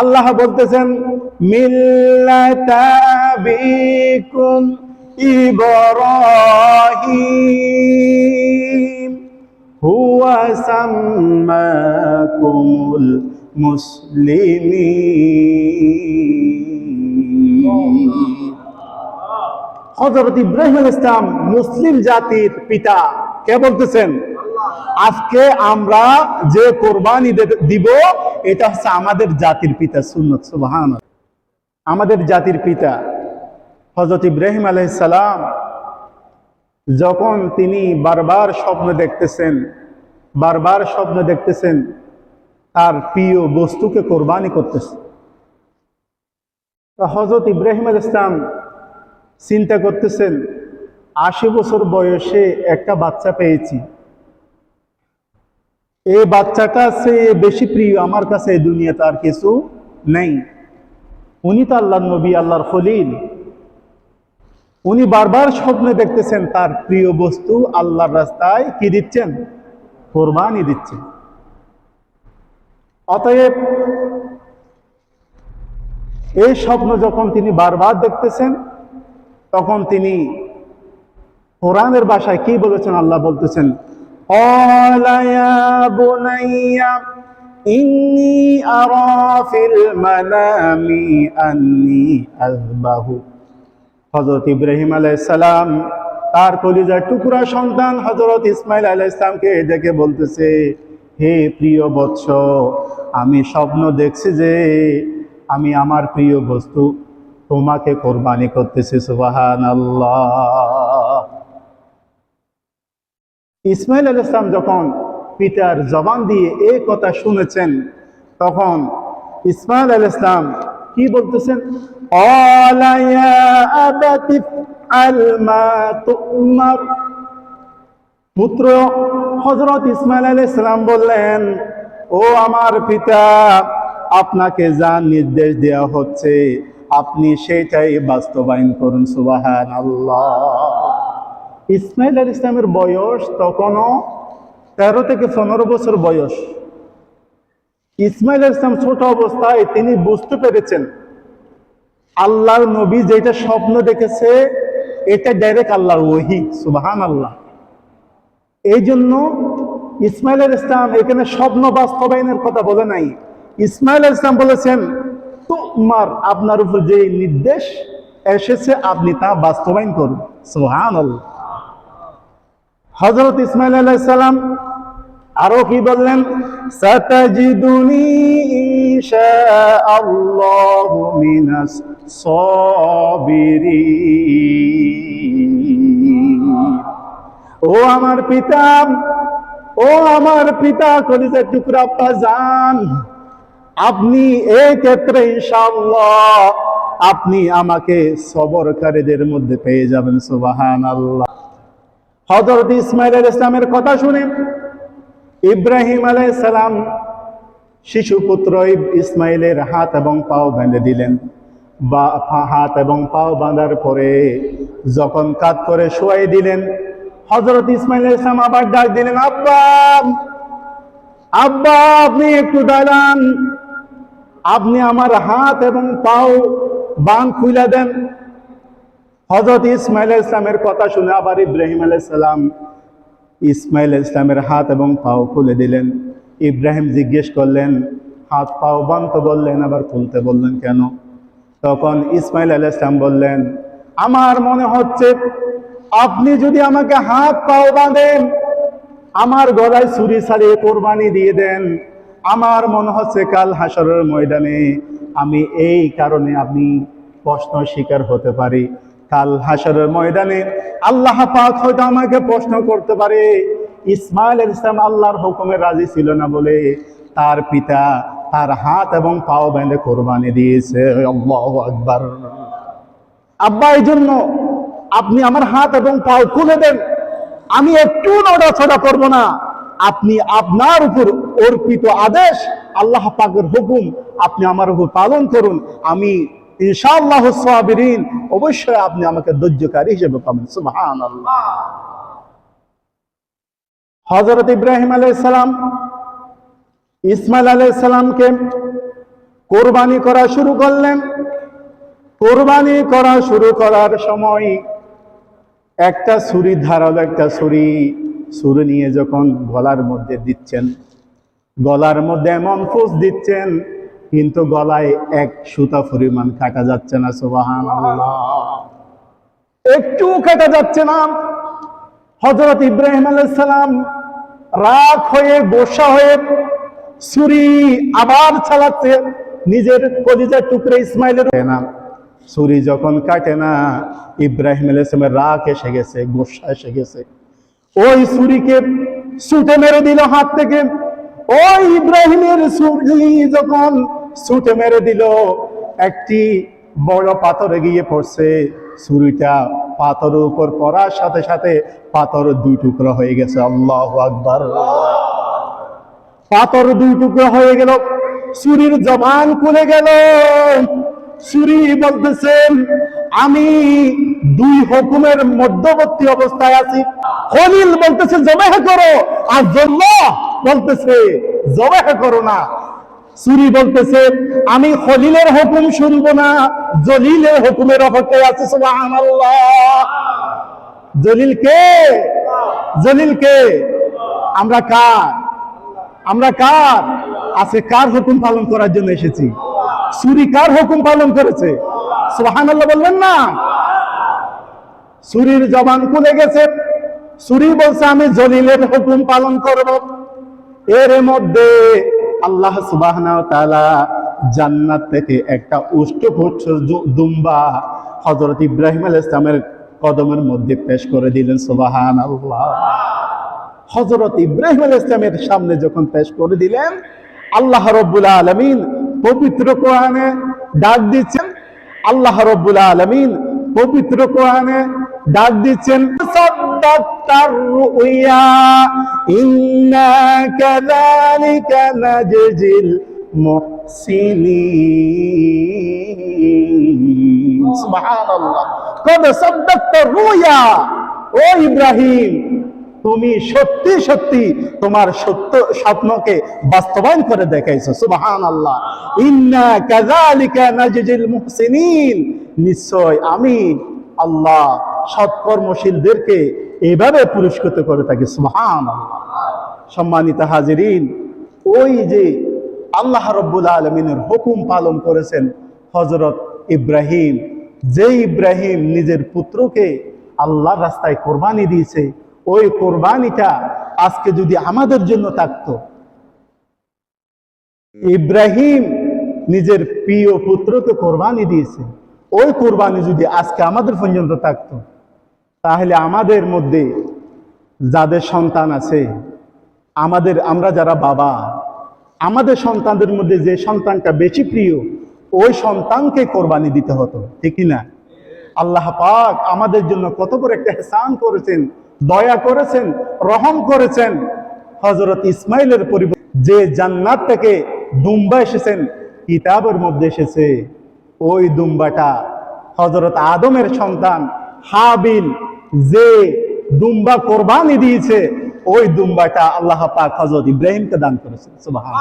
আল্লাহ বলতেছেন মিল্লাতাবিকুম ইব্রাহিম, হুয়া ইব্রাহিম আলাইহিস সালাম মুসলিম জাতির পিতা। কে বলতেছেন? আজকে আমরা যে কোরবানি দিব এটা হচ্ছে আমাদের জাতির পিতা, সুন্নত সুবহান আমাদের জাতির পিতা হজরত ইব্রাহিম আলাইহিস সালাম যখন তিনি বারবার স্বপ্ন দেখতেছেন, বারবার স্বপ্ন দেখতেছেন, তার প্রিয় বস্তুকে কোরবানি করতেছে। হজরত ইব্রাহিম আল ইসলাম চিন্তা করতেছেন, আশি বছর বয়সে একটা বাচ্চা পেয়েছি। এই বাচ্চাটা সে বেশি প্রিয় আমার কাছে দুনিয়াতে আর কিছু নেই। উনি তো আল্লাহ নবী, আল্লাহর খলিল। উনি বারবার স্বপ্নে দেখতেছেন তার প্রিয় বস্তু আল্লাহর রাস্তায় কি দিচ্ছেন? কোরবানি দিচ্ছেন। অতএব এই স্বপ্ন যখন তিনি বারবার দেখতেছেন, তখন তিনি কোরআনের ভাষায় কি বলেছেন? আল্লাহ বলতেছেন قال يا بني إني أرى في المنام أني أذبحك হজরত ইব্রাহিম আলাইসালাম তার কলিজার টুকরা সন্তান হজরত ইসমাইল আলাইসলামকে ডেকে বলতেছে হে প্রিয় বৎস আমি স্বপ্ন দেখছি যে আমি আমার প্রিয় বস্তু তোমাকে কোরবানি করতেছি সুবাহান আল্লাহ ইসমাইল আল ইসলাম যখন পিতার জবান দিয়ে এ কথা শুনেছেন, তখন ইসমাইল আল ইসলাম কি বলতেছেন? পুত্র হজরত ইসমাইল আল ইসলাম বললেন, ও আমার পিতা, আপনাকে যা নির্দেশ দেওয়া হচ্ছে, আপনি সেটাই বাস্তবায়ন করুন সুবাহান আল্লাহ ইসমাইল আল ইসলামের বয়স তখনও তেরো থেকে পনেরো বছর বয়স। ইসমাইল আল ইসলাম ছোট অবস্থায় তিনি বুঝতে পেরেছেন, আল্লাহর নবী যেটা স্বপ্ন দেখেছে, এটা ডাইরেক্ট আল্লাহর ওহি সুবাহান আল্লাহ এই জন্য ইসমাইল আল ইসলাম এখানে স্বপ্ন বাস্তবায়নের কথা বলে নাই। ইসমাইল আল ইসলাম বলেছেন, তোমার আপনার উপর যে নির্দেশ এসেছে, আপনি তা বাস্তবায়ন করুন। সুহান আল্লাহ হজরত ইসমাইল আলাহ সালাম আরও কি বললেন? সাতাজিদুনি ইনশাআল্লাহু মিনাস সাবিরিন। ও আমার পিতা, ও আমার পিতা, কলিজার টুকরা যান আপনি এই ক্ষেত্রে ইনশাআল্লাহ আপনি আমাকে সবরকারীদের মধ্যে পেয়ে যাবেন সুবাহান আল্লাহ হজরত ইসমাইল আল ইসলামের কথা শুনে ইব্রাহিম আলাই সালাম শিশু পুত্র ইসমাইলের হাত এবং পাও বেঁধে দিলেন। বা হাত এবং পাও বাঁধার পরে যখন কাত করে শোয়াই দিলেন হজরত ইসমাইল ইসলাম আবার ডাক দিলেন, আব্বা আব্বা, আপনি একটু দাঁড়ান। আপনি আমার হাত এবং পাও বান খুলে দেন। হজরত ইসমাইল ইসলামের কথা শুনে আবার ইব্রাহিম আলাইসালাম ইসমাইল ইসলামের হাত এবং পাও খুলে দিলেন। ইব্রাহিম জিজ্ঞেস করলেন, হাত পাও বানতে বললেন আবার খুলতে বললেন কেন? তখন ইসমাইল আল ইসলাম বললেন, আমার মনে হচ্ছে আপনি যদি আমাকে হাত পাও বাঁধেন, আমার গলায় ছুরি ছাড়িয়ে কোরবানি দিয়ে দেন। আমার মনে হচ্ছে কাল হাসরের ময়দানে আমি এই কারণে আপনি প্রশ্ন শিকার হতে পারি। কাল হাসরের ময়দানে আল্লাহ পাক হয়তো আমাকে প্রশ্ন করতে পারে, ইসমাইল ইসলাম আল্লাহর হুকুমে রাজি ছিল না বলে তার পিতা তার হাত এবং পাও বেঁধে কোরবানি দিয়েছে। আকবার। আব্বা এই জন্য আপনি আমার হাত এবং পাও খুলে দেন। আমি একটু নড়াছড়া করব না। আপনি আপনার উপর অর্পিত আদেশ, আল্লাহ পাকের হুকুম আপনি আমার উপর পালন করুন। আমি ইনশাআল্লাহ সাবিরিন। অবশ্যই আপনি আমাকে ধৈর্যকারী হিসেবে পাবেন। সুবহানাল্লাহ। হযরত ইব্রাহিম আলাইহিস সালাম ইসমাইল আলাইহিস সালামকে কোরবানি করা শুরু করলেন। কোরবানি করা শুরু করার সময় একটা ছুরি, ধারালো একটা ছুরি ছুরি নিয়ে যখন গলার মধ্যে দিচ্ছেন, গলার মধ্যে এমন ফুস দিচ্ছেন কিন্তু গলায় এক সুতা পরিমাণ কাটা যাচ্ছে না সুবাহান একটু কাটা যাচ্ছে না। হজরত ইব্রাহিম আলাইসালাম রাগ হয়ে গোসা হয়ে ছুরি আবার চালাচ্ছে, নিজের কলিজার টুকরে ইসমাইলের না, ছুরি যখন কাটে না, ইব্রাহিম আলাইসলামের রাগ এসে গেছে গোসা এসে গেছে। ওই ছুরিকে ছুটে মেরে দিল হাত থেকে। ওই ইব্রাহিমের ছুরি যখন ছুটে মেরে দিল, একটি বড় পাথরে গিয়ে পড়ছে। ছুরিটা পাথরের উপর পড়ার সাথে সাথে পাথর দুই টুকরো হয়ে গেছে। আল্লাহ আকবার। পাথর দুই টুকরো হয়ে গেল। ছুরির জবান খুলে গেল। ছুরি বলতেছেন, আমি দুই হুকুমের মধ্যবর্তী অবস্থায় আছি। খলিল বলতেছে জবাহ করো। আর জল্লাহ বলতেছে, জবাহ করো না। চুরি বলতেছে, আমি খলিলের হুকুম শুনব না, জলিলের হুকুমের অপেক্ষায় আছে জলিল কে? জলিল কে? আমরা কার? আমরা কার? আছে কার হুকুম পালন করার জন্য এসেছি? সুরি কার হুকুম পালন করেছে? সুবহানাল্লাহ বললেন না। সুরির জবান খুলে গেছে। সুরি বলছে, আমি জলিলের হুকুম পালন করব। এর মধ্যে আল্লাহ সুবাহ জান্নাত থেকে একটা উষ্ঠপুচ্ছ দুম্বা হজরত ইব্রাহিম আল ইসলামের কদমের মধ্যে পেশ করে দিলেন সুবাহান আল্লাহ হজরত ইব্রাহিম আল ইসলামের সামনে যখন পেশ করে দিলেন, আল্লাহ রব্বুল আলমিন পবিত্র কোরআনে ডাক দিচ্ছেন, আল্লাহ রব্বুল আলমিন পবিত্র কোরআনে ডাক দিচ্ছেন ও ইব্রাহিম, তুমি সত্যি সত্যি তোমার সত্য স্বপ্নকে বাস্তবায়ন করে দেখাইছো। সুবহান আল্লাহ ইন্না কাযালিকা নাজজিল মুহসিনিন। নিশ্চয় আমি আল্লাহ সৎকর্মশীলদেরকে এভাবে পুরস্কৃত করে থাকি সুবহান সম্মানিত হাজিরিন, ওই যে আল্লাহ রব্বুল আলমিনের হুকুম পালন করেছেন হজরত ইব্রাহিম যে ইব্রাহিম নিজের পুত্রকে আল্লাহর রাস্তায় কোরবানি দিয়েছে, ওই কোরবানিটা আজকে যদি আমাদের জন্য থাকতো, ইব্রাহিম নিজের প্রিয় পুত্রকে কোরবানি দিয়েছে, ওই কোরবানি যদি আজকে আমাদের পর্যন্ত থাকতো তাহলে আমাদের মধ্যে যাদের সন্তান আছে, আমাদের, আমরা যারা বাবা, আমাদের সন্তানদের মধ্যে যে সন্তানটা বেশি প্রিয়, ওই সন্তানকে কোরবানি দিতে হতো, ঠিক না? আল্লাহ পাক আমাদের জন্য কত বড় একটা হেসান করেছেন, দয়া করেছেন, রহম করেছেন। হজরত ইসমাইলের পরিবার যে জান্নাত থেকে দুম্বা এসেছেন, কিতাবের মধ্যে এসেছে, ওই দুম্বাটা হজরত আদমের সন্তান হাবিল যে দুম্বা কোরবানি দিয়েছে ওই দুম্বাটা আল্লাহ পাক হজরত ইব্রাহিমকে দান করেছে সুবহান